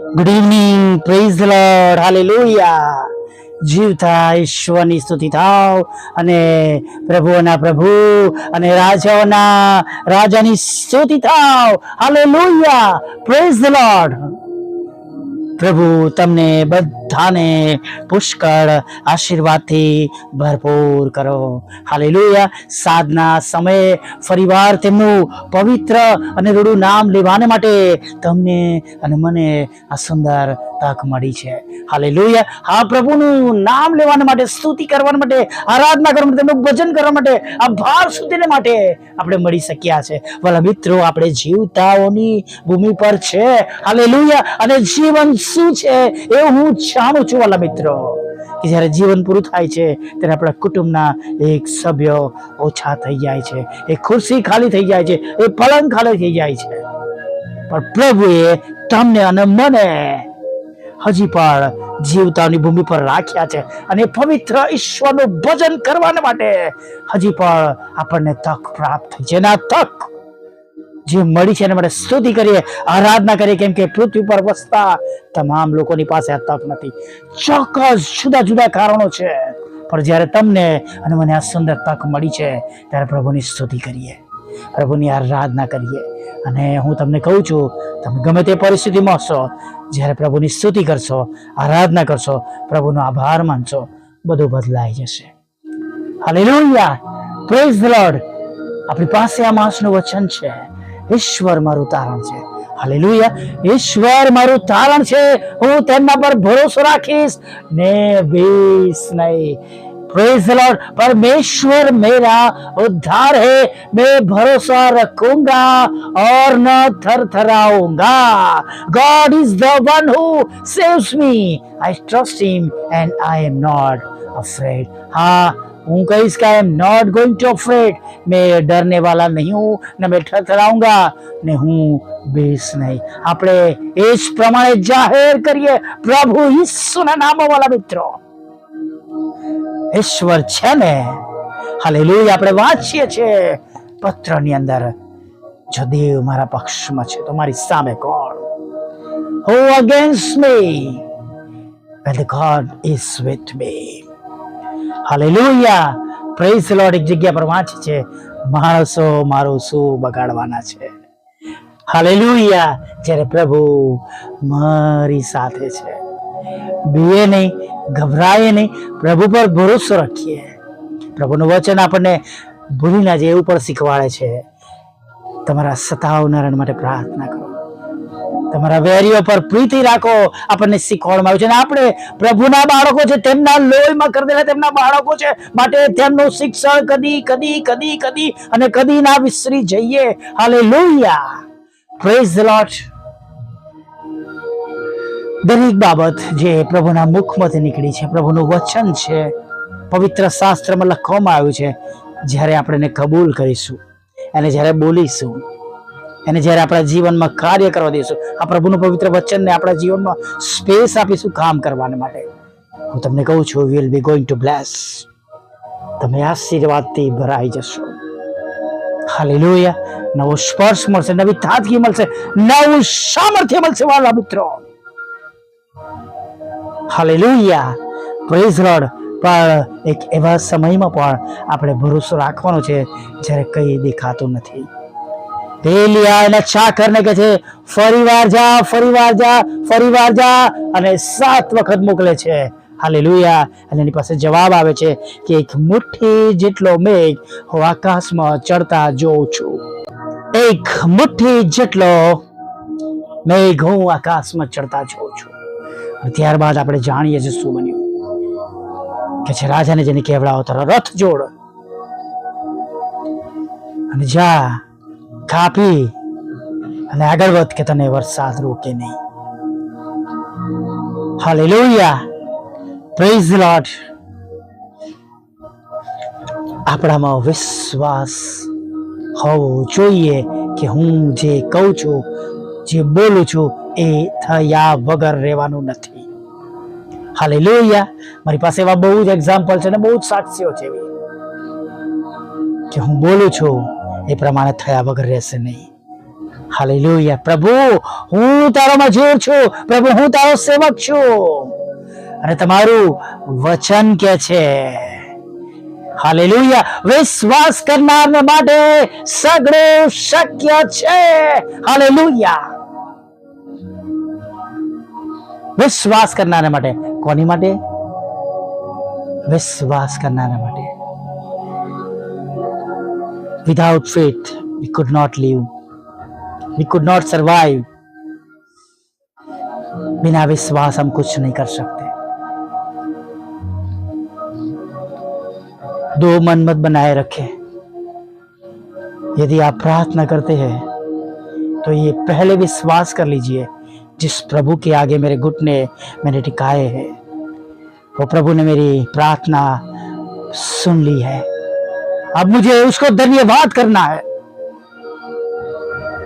Good evening praise Lord hallelujah જીવતા ઈશ્વરની સ્તુતિ થાવ અને પ્રભુઓના પ્રભુ અને રાજાઓના રાજાની સ્તુતિ થાવ. હાલેલુયા પ્રેઝ ધ લોર્ડ પ્રભુ, તમને બધાને પુષ્કળ આશીર્વાદથી ભરપૂર કરો. હાલેલુયા. સાધના સમયે ફરીવાર તેમનું પવિત્ર અને રૂડું નામ લેવાને માટે તમને અને મને આ સુંદર તક મળી છે. હાલેલુયા. હા, પ્રભુનું નામ લેવાને માટે, સ્તુતિ કરવા માટે, આરાધના કરવા માટે, તેમનું ભજન કરવા માટે આભાર સુધીને માટે આપણે મળી શક્યા છે. વાલા મિત્રો, આપણે જીવતાઓની ભૂમિ પર છે. હાલેલુયા. અને જીવન શું છે એ હું જાણું છું વાલા મિત્રો, કે જ્યારે જીવન પૂરું થાય છે, ત્યારે આપણા કુટુંબના એક સભ્ય ઓછા થઈ જાય છે, એ ખુરશી ખાલી થઈ જાય છે, એ પલંગ ખાલી થઈ જાય છે. પણ પ્રભુએ તમને અને મને હજી પણ જીવતાની ભૂમિ પર રાખ્યા છે અને પવિત્ર ઈશ્વરનું ભજન કરવા માટે હજી પણ આપણને તક પ્રાપ્ત આ તક જે મળી છે એને માટે સ્તુતિ કરીએ, આરાધના કરીએ, કેમ કે પૃથ્વી પર વસતા તમામ લોકોની પાસે આ તક નથી. ચોક્કસ જુદા જુદા કારણો છે. પણ જ્યારે તમને અને મને આ સુંદર તક મળી છે, ત્યારે પ્રભુની સ્તુતિ કરીએ, પ્રભુની આરાધના કરીએ. અને હું તમને કહું છું, તમે ગમે તે પરિસ્થિતિમાં હશો, જ્યારે પ્રભુની સ્તુતિ કરશો, આરાધના કરશો, પ્રભુનો આભાર માનશો, બધું બદલાઈ જશે. હાલેલુયા પ્રેઝ લોર્ડ આપણી પાસે આ માસનું વચન છે. ઈશ્વર મારું તારણ છે હાલેલુયા ઈશ્વર મારું તારણ છે હું તેમના પર ભરોસો રાખીશ ને બીસ નહીં प्रेज द लॉर्ड परमेश्वर मेरा उद्धार है मैं भरोसा रखूंगा और न थरथराऊंगा God is the one who saves me I trust him and I am not afraid हाँ हूँ कहीश का I am not going to afraid मैं डरने वाला नहीं हूँ न मैं थरथराऊंगा ને હું બેસ નહીં આપણે એ જ પ્રમાણે જાહેર કરીએ પ્રભુ ઈસુના નામવાળા મિત્રો ઈશ્વર છે ને હાલેલુયા આપણે વાંચીએ છીએ પત્રની અંદર જો દેવ મારા પક્ષમાં છે તો મારી સામે કોણ who against me when the God is with me Hallelujah. Praise Lord એક જગ્યા પર વાંચે છે, માણસો મારું શું બગાડવાના છે? હાલેલુયા. જ્યારે પ્રભુ મારી સાથે છે. બીએ નહીં, ગભરાઈએ નહીં, પ્રભુ પર ભરોસો રાખીએ. પ્રભુનું વચન આપણને ભૂલી ના જાય એવું પણ શીખવાડે છે. તમારા સતાવનારાયણ માટે પ્રાર્થના કરો. તમારા વેરીઓ પર પ્રીતિ રાખો, આપણને શીખવાડવામાં આવ્યું છે. અને આપણે પ્રભુના બાળકો છે, તેમના લોહીમાં કરી તેમના બાળકો છે, માટે તેમનું શિક્ષણ કદી કદી કદી કદી અને કદી ના વિસરી જઈએ. હાલે લોહિયા પ્રેઝ લોર્ડ દરેક બાબત જે પ્રભુના મુખમાંથી નીકળી છે, પ્રભુનું વચન છે, પવિત્ર શાસ્ત્રમાં લખવામાં આવ્યું છે, જ્યારે આપણે એને કબૂલ કરીશું, એને જ્યારે બોલીશું એને જ્યારે આપણા જીવનમાં કાર્ય કરવા દઈશું, આ પ્રભુનું પવિત્ર વચનને આપણા જીવનમાં સ્પેસ આપીશું કામ કરવાને માટે. હું તમને કહું છું will be going to bless તમે આશીર્વાદથી ભરાઈ જશો. હાલેલુયા નવો સ્પર્શ મળશે, નવી તાજગી મળશે, નવું સામર્થ્ય મળશે, વાલા મિત્રો હાલેલુયા પ્રેઝ લોર્ડ પણ એક એવા સમયમાં પણ આપણે ભરોસો રાખવાનો છે, જ્યારે કંઈ દેખાતું નથી. આ એના ચાકરને કહે છે ફરી વાર જા ફરી વાર જા ફરી વાર જા, અને સાત વખત મોકલે છે. હાલેલુયા. અને એની પાસે જવાબ આવે છે કે એક મુઠ્ઠી જેટલો મેઘ હું આકાશમાં ચડતા જોઉં છું. એક મુઠ્ઠી જેટલો મેઘ હું આકાશમાં ચડતા જોઉં છું. ત્યારબાદ આપણે જાણીએ છીએ શું બન્યું. કે છે, રાજાને જેને કહેવડાવો તારો રથ જોડ. અને જા કાપી અને આગળ વધ કે તને વરસાદ રોકે નહીં. હાલેલુયા પ્રેઝ લોર્ડ આપણામાં વિશ્વાસ હોવો જોઈએ કે હું જે કહું છું, જે બોલું છું, એ થયા વગર રહેવાનું નથી. હાલે લોહિયા મારી પાસે એવા બહુ જ એક્ઝામ્પલ છે ને બહુ જ સાક્ષીઓ છે કે હું બોલું છું એ પ્રમાણે થયા વગર રહેશે નહીં. હાલેલુયા. પ્રભુ, હું તારો મજૂર છું. પ્રભુ, હું તારો સેવક છું. અને તમારું વચન કે છે? હાલેલુયા. વિશ્વાસ કરનારને માટે સગળું શક્ય છે. હાલેલુયા. વિશ્વાસ કરનાર માટે. કોની માટે? વિશ્વાસ કરનાર માટે. Without faith, we could not live. We could not survive. बिना विश्वास हम कुछ नहीं कर सकते दो मन मत बनाए रखे यदि आप प्रार्थना करते हैं तो ये पहले विश्वास कर लीजिए जिस प्रभु के आगे मेरे घुटने मैंने टिकाए हैं वो प्रभु ने मेरी प्रार्थना सुन ली है अब मुझे उसको धन्यवाद करना है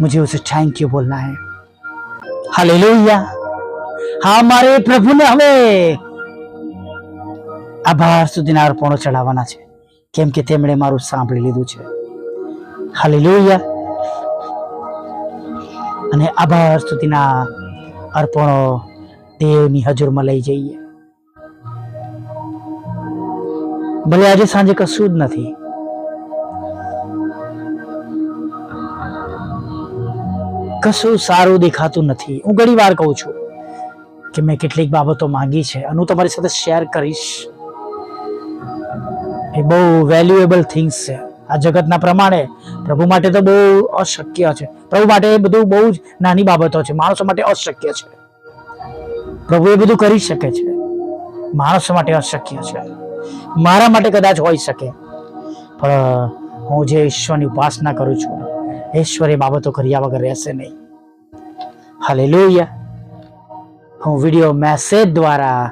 मुझे उसे थैंक यू बोलना है हालेलुया હા મારે પ્રભુને હવે આભાર સુધીના અર્પણો ચડાવવાના છે કેમ કે તેમણે મારું સાંભળી લીધું છે હાલેલુયા અને આભાર સુધીના અર્પણો દેવની હજુરમાં લઈ જઈએ ભલે આજે સાંજે કશું જ નથી કશું સારું દેખાતું નથી. હું ઘણી વાર કહું છું કે મેં કેટલીક બાબતો માંગી છે અને હું તમારી સાથે શેર કરીશ. એ બહુ વેલ્યુએબલ થિંગ્સ છે. આ જગતના પ્રમાણે પ્રભુ માટે તો બહુ અશક્ય છે. પ્રભુ માટે બધું બહુ જ નાની બાબતો છે. માણસો માટે અશક્ય છે. પ્રભુ એ બધું કરી શકે છે. માણસો માટે અશક્ય છે. મારા માટે કદાચ હોઈ શકે. પણ હું જે ઈશ્વરની ઉપાસના કરું છું ઈશ્વર એ બાબતો કર્યા વગર રહેશે નહીં. હાલેલુયા હું વીડિયો મેસેજ દ્વારા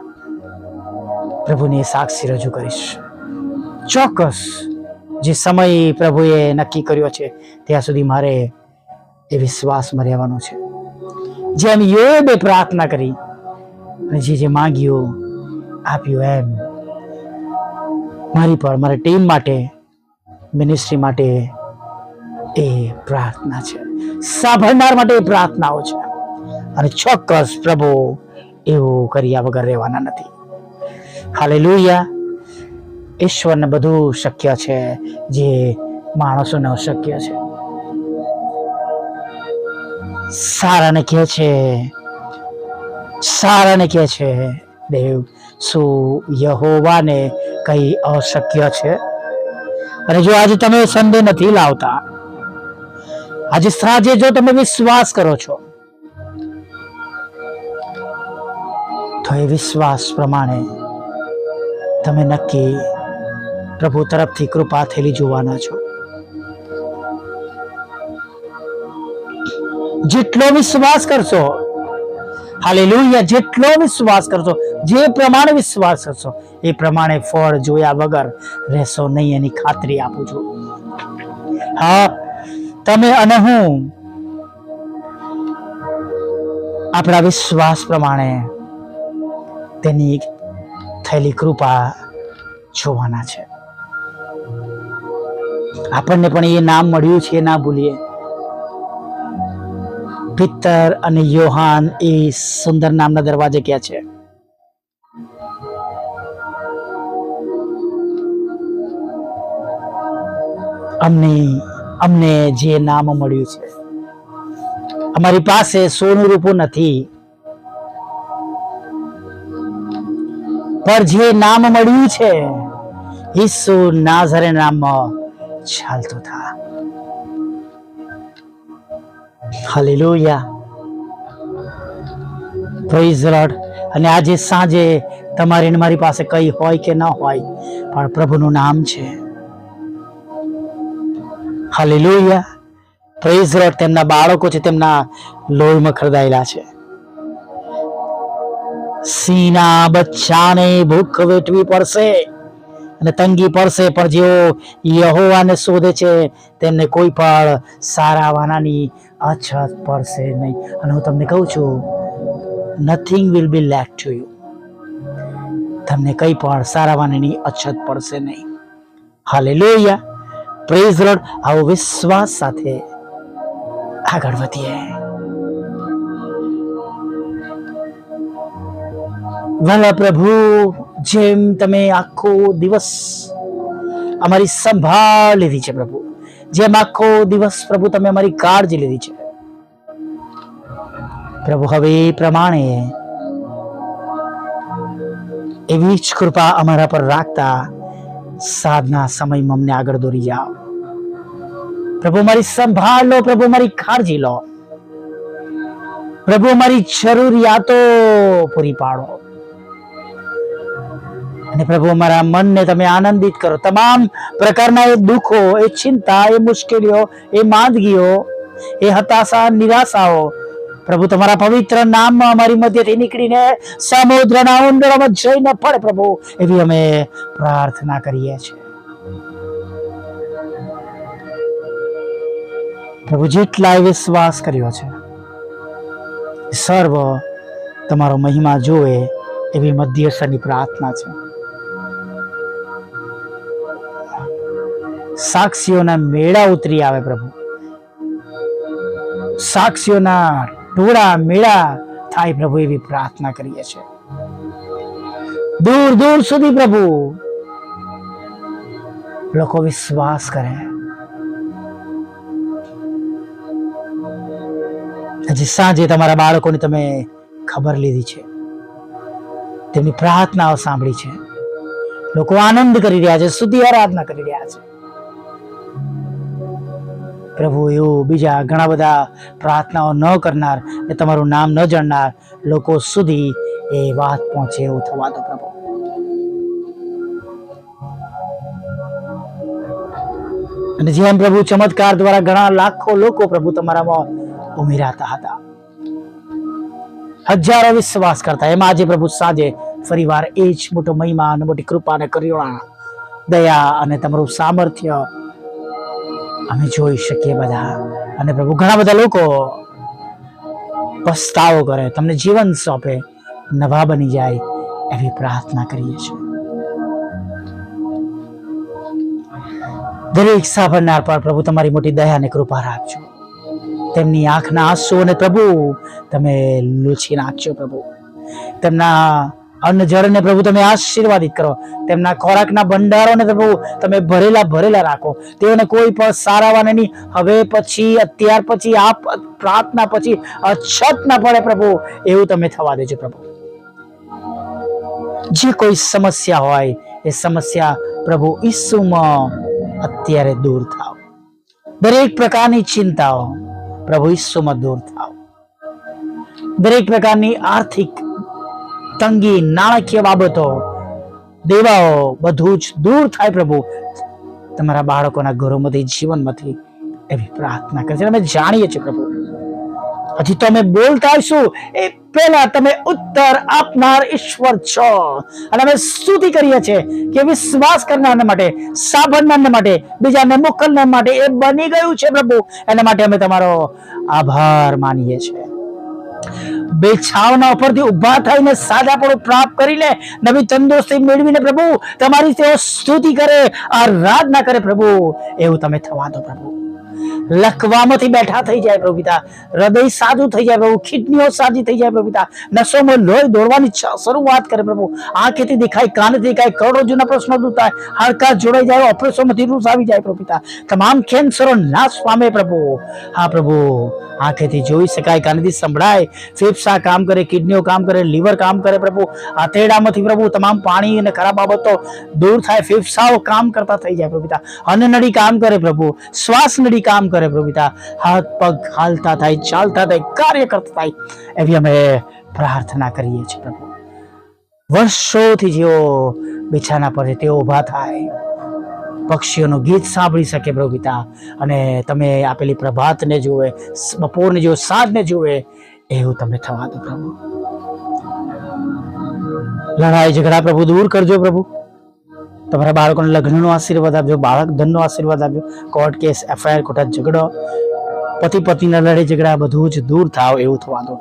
પ્રભુની સાક્ષી રજૂ કરીશ. ચોક્કસ, જે સમય પ્રભુએ નક્કી કર્યો છે, ત્યાં સુધી મારે એ વિશ્વાસમાં રહેવાનો છે. જેમ યોબે પ્રાર્થના કરી, અને જે જે માંગ્યું, આપ્યું એમ. મારી પણ, મારા ટીમ માટે મિનિસ્ટ્રી માટે એ પ્રાર્થના છે. સાંભળનાર માટે એ પ્રાર્થનાઓ છે. અને ચોક્કસ પ્રભુ એવું કર્યા વગર રહેવાના નથી. હાલેલુયા. ઈશ્વરને બધું શક્ય છે જે માણસોને અશક્ય છે. સારાને કહે છે, સારાને કહે છે, દેવ, શું યહોવાને કંઈ અશક્ય છે? અને જો આજે તમે સંદેહ નથી લાવતા આજે સાંજે જો તમે વિશ્વાસ કરો છો, તો એ વિશ્વાસ પ્રમાણે તમે નક્કી પ્રભુ તરફથી કૃપા થયેલી જોવાના છો. જેટલો વિશ્વાસ કરશો, હાલેલુયા, જેટલો વિશ્વાસ કરશો, જે પ્રમાણે વિશ્વાસ કરશો, એ પ્રમાણે ફળ જોયા વગર રહેશો નહીં એની ખાતરી આપું છું. હા તમે અને હું આપણા વિશ્વાસ પ્રમાણે તેની થયેલી કૃપા જોવાના છે. આપણને પણ એ નામ મળ્યું છે ના ભૂલીએ. પિત્તર અને યોહાન એ સુંદર નામના દરવાજે ક્યાં છે? અમને અમને જે નામ મળ્યું છે. અમારી પાસે સોનું રૂપું નથી. પર જે નામ મળ્યું છે, ઈસુ નાઝરે નામમાં ચાલતો થા. હાલેલુયા. પ્રેઝ લોર્ડ અને આજે સાંજે તમારી મારી પાસે કઈ હોય કે ન હોય, પણ પ્રભુનું નામ છે. હાલેલુયા. પ્રેઝ લોર્ડ તેમના બાળકો છે, તેમના લોહીમાં ખરદાયેલા છે. સિંહના બચ્ચાને ભૂખ વેઠવી પડશે અને તંગી પડશે, પણ જેઓ યહોવાને શોધે છે, તેમને કોઈ પણ સારા વાનાની અછત પડશે નહીં. અને હું તમને કહું છું nothing will be lack to you તમને કંઈ પણ સારા વાનાની અછત પડશે નહીં. હાલે લોહિયા પ્રેઝ રોડ આવો વિશ્વાસ સાથે આગળ વધીએ. વાલા પ્રભુ, જેમ તમે આખો દિવસ અમારી સંભાળ લીધી છે પ્રભુ, જેમ આખો દિવસ પ્રભુ તમે અમારી કાળજી લીધી છે. પ્રભુ, હવે એ પ્રમાણે એવી જ કૃપા અમારા પર રાખતા સાધના સમયમાં અમને આગળ દોરી જાઓ. પ્રભુ, મારી સંભાળ લો, પ્રભુ, મારી કાળજી લો. પ્રભુ, મારી જરૂરિયાતો પૂરી પાડો. અને પ્રભુ અમારા મનને તમે આનંદિત કરો. તમામ પ્રકારના એ દુઃખો, એ ચિંતા, એ મુશ્કેલીઓ, એ માંદગીઓ, એ હતાશા, નિરાશાઓ પ્રભુ, તમારા પવિત્ર નામમાં અમારી મધ્યથી નીકળીને સમુદ્રના ઊંડાણમાં જઈને પડે પ્રભુ, એવી અમે પ્રાર્થના કરીએ છીએ. પ્રભુ જેટલાએ વિશ્વાસ કર્યો છે સર્વ તમારો મહિમા જોવે એવી મધ્યસ્થની પ્રાર્થના છે. સાક્ષીઓના મેળા ઉતરી આવે, પ્રભુ. સાક્ષીઓના ટોળા મેળા થાય પ્રભુ એવી પ્રાર્થના કરીએ છીએ. દૂર દૂર સુધી પ્રભુ લોકો વિશ્વાસ કરે. હજી સાંજે તમારા બાળકોની તમે ખબર લીધી છે. તેમની પ્રાર્થનાઓ સાંભળી છે. લોકો આનંદ કરી રહ્યા છે સ્તુતિ આરાધના કરી રહ્યા છે. પ્રભુ, એવું બીજા ઘણા બધા પ્રાર્થનાઓ ન કરનાર ને તમારું નામ ન જાણનાર લોકો સુધી એ વાત પહોંચે એવું થવા દો પ્રભુ. અને જેમ પ્રભુ ચમત્કાર દ્વારા ઘણા લાખો લોકો પ્રભુ તમારામાં ઉમેરાતા હતા. હજારો વિશ્વાસ કરતા. એમાં આજે પ્રભુ સાંજે ફરીવાર એ જ મોટો મહિમા અને મોટી કૃપા અને કરુણા, દયા અને તમારું સામર્થ્ય અમે જોઈ શકીએ બધા. અને પ્રભુ, ઘણા બધા લોકો પસ્તાવો કરે, તમને જીવન સોંપે, નવા બની જાય એવી પ્રાર્થના કરીએ છીએ. દરેક સાંભળનાર પર પ્રભુ તમારી મોટી દયા અને કૃપા રાખજો. તેમની આંખના આંસુઓને પ્રભુ તમે લૂછી નાખજો પ્રભુ. તેમના અન્ન જળને પ્રભુ તમે આશીર્વાદિત કરો. તેમના ખોરાકના ભંડારોને પ્રભુ તમે ભરેલા ભરેલા રાખો. તેઓને કોઈ પણ સારાવાને નહીં. હવે પછી, અત્યાર પછી આ પ્રાર્થના પછી, અછત ના પડે પ્રભુ. એવું તમે થવા દેજો પ્રભુ. જે કોઈ સમસ્યા હોય, એ સમસ્યા પ્રભુ ઈસુમાં અત્યારે દૂર થાવ. દરેક પ્રકારની ચિંતાઓ પ્રભુ ઈસુમાં દૂર થાવ. દરેક પ્રકારની આર્થિક તંગી નાણાકીય બાબતો. દેવાઓ બધું જ દૂર થાય પ્રભુ. તમારા બાળકોના ઘરોમાંથી, જીવનમાંથી એવી પ્રાર્થના કરે છે. અમે જાણીએ છીએ પ્રભુ. હજી તો અમે બોલતા હશું એ પહેલા તમે ઉત્તર આપનાર ઈશ્વર છો. અને અમે સ્તુતિ કરીએ છીએ કે વિશ્વાસ કરનારને માટે સાંભળનારને માટે, બીજાને મોકલનાર માટે એ બની ગયું છે પ્રભુ. એના માટે અમે તમારો આભાર માનીએ છીએ. બે છાવના ઉપરથી ઊભા થઈને સાદાપણું પ્રાપ્ત કરીને નવી તંદુરસ્તી મેળવીને પ્રભુ, તમારી તેઓ સ્તુતિ કરે, આરાધના કરે પ્રભુ. એવું તમે થવા દો પ્રભુ. લખવામાંથી બેઠા થઈ જાય પ્રભુ પિતા હૃદય સાજું થઈ જાય પ્રભુ. કિડનીઓ સાજી થઈ જાય પ્રભુ પિતા નસોમાં લોહી દોડવાની શરૂઆત કરે પ્રભુ. આંખેથી દેખાય, કાનથી દેખાય કરોડોજના પ્રશ્નો દૂર થાય હાડકા જોડાઈ જાય ઓપરેશનમાંથી રૂસ આવી જાય પ્રભુ પિતા તમામ કેન્સરો નાશ પામે પ્રભુ. હા પ્રભુ. આંખેથી જોઈ શકાય, કાનથી સંભળાય. ફેફસા કામ કરે, કિડનીઓ કામ કરે, લીવર કામ કરે પ્રભુ. આતેડામાંથી પ્રભુ તમામ પાણી અને ખરાબ બાબતો દૂર થાય. ફેફસાઓ કામ કરતા થઈ જાય પ્રભુ પિતા અન્નનળી કામ કરે પ્રભુ. શ્વાસ નળી કામ કરે પ્રભુતા. હાથ, પગ હાલતા થાય, ચાલતા થાય, કાર્ય કરતા થાય. એવી અમે પ્રાર્થના કરીએ છીએ પ્રભુ. વર્ષોથી જેઓ બિછાના પર તેઓ ઊભા થાય, પક્ષીઓનું ગીત સાંભળી શકે પ્રભુ અને તમે આપેલી પ્રભાતને જુએ, બપોરને જુએ, સાંજને જુએ, એવું તમે થવા દો પ્રભુ. લડાઈ ઝઘડા પ્રભુ દૂર કરજો પ્રભુ. તમારા બાળકોને લગ્નનો આશીર્વાદ આપજો બાળક ધનનો આશીર્વાદ આપજો કોર્ટ કેસ એફઆઈઆર ખોટા ઝઘડો, પતિ પત્નીના લડાઈ ઝઘડા બધું જ દૂર થાવ એવું થવા દો.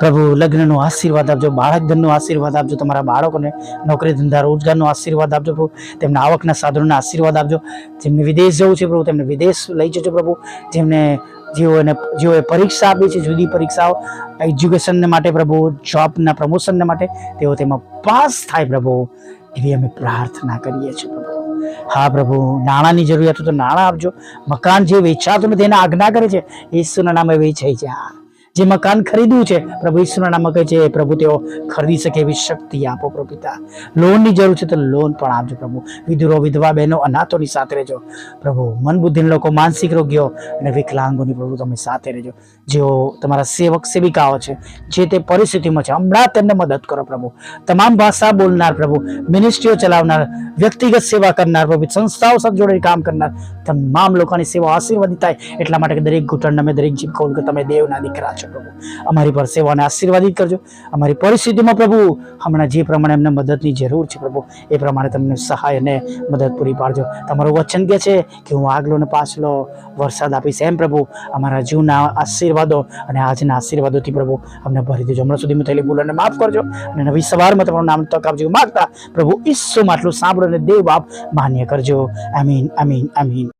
પ્રભુ, લગ્નનો આશીર્વાદ આપજો બાળક ધનનો આશીર્વાદ આપજો, તમારા બાળકોને નોકરી ધંધા, રોજગારનો આશીર્વાદ આપજો પ્રભુ. તેમના આવકના સાધનોના આશીર્વાદ આપજો. જેમને વિદેશ જવું છે પ્રભુ, તેમને વિદેશ લઈ જજો પ્રભુ. જેમને જેઓને, જેઓએ પરીક્ષા આપી છે, જુદી પરીક્ષાઓ એજ્યુકેશનને માટે પ્રભુ જોબના પ્રમોશનને માટે, તેઓ તેમાં પાસ થાય પ્રભુ. એવી અમે પ્રાર્થના કરીએ છીએ પ્રભુ. હા પ્રભુ, નાણાંની જરૂરિયાત હોય તો નાણાં આપજો. મકાન જે વેચાતું નથી એને આજ્ઞા કરે છે, ઈસુના નામે વેચાઈ જા જે મકાન ખરીદવું છે, પ્રભુ ઈશ્વરના નામ કહે છે પ્રભુ, તેઓ ખરીદી શકે એવી શક્તિ આપો પ્રભુ પિતા. લોનની જરૂર છે તો લોન પણ આપજો પ્રભુ. વિધુરો, વિધવા બહેનો, અનાથોની સાથે રહેજો. પ્રભુ મન બુદ્ધિ લોકો, માનસિક રોગીઓ અને વિકલાંગોની પ્રભુ તમે સાથે રહેજો. જેઓ તમારા સેવક સેવિકાઓ છે, જે તે પરિસ્થિતિમાં છે, હમણાં તેમને મદદ કરો પ્રભુ. તમામ ભાષા બોલનાર પ્રભુ મિનિસ્ટ્રીઓ ચલાવનાર, વ્યક્તિગત સેવા કરનાર પ્રભુ, સંસ્થાઓ સાથે જોડે કામ કરનાર તમામ લોકોની સેવા આશીર્વાદિત થાય એટલા માટે દરેક ઘૂંટણ અમે દરેક જીભ કે તમે દેવના દીકરા છો પ્રભુ. અમારી પર સેવાને આશીર્વાદિત કરજો. અમારી પરિસ્થિતિમાં પ્રભુ, હમણાં જે પ્રમાણે એમને મદદની જરૂર છે પ્રભુ, એ પ્રમાણે તમને સહાય અને મદદ પૂરી પાડજો. તમારું વચન કહે છે કે હું આગલો ને પાછલો વરસાદ આપીશ. એમ પ્રભુ, અમારા જીવના આશીર્વાદો અને આજના આશીર્વાદોથી પ્રભુ, અમને ભરી દેજો. હમણાં સુધીમાં થયેલી ભૂલોને માફ કરજો અને નવી સવારમાં તમારું નામ તક આપજો. માગતા પ્રભુ ઈસુમાં આટલું સાંભળો અને દેવ બાપ માન્ય કરજો. આમીન આમીન આમીન.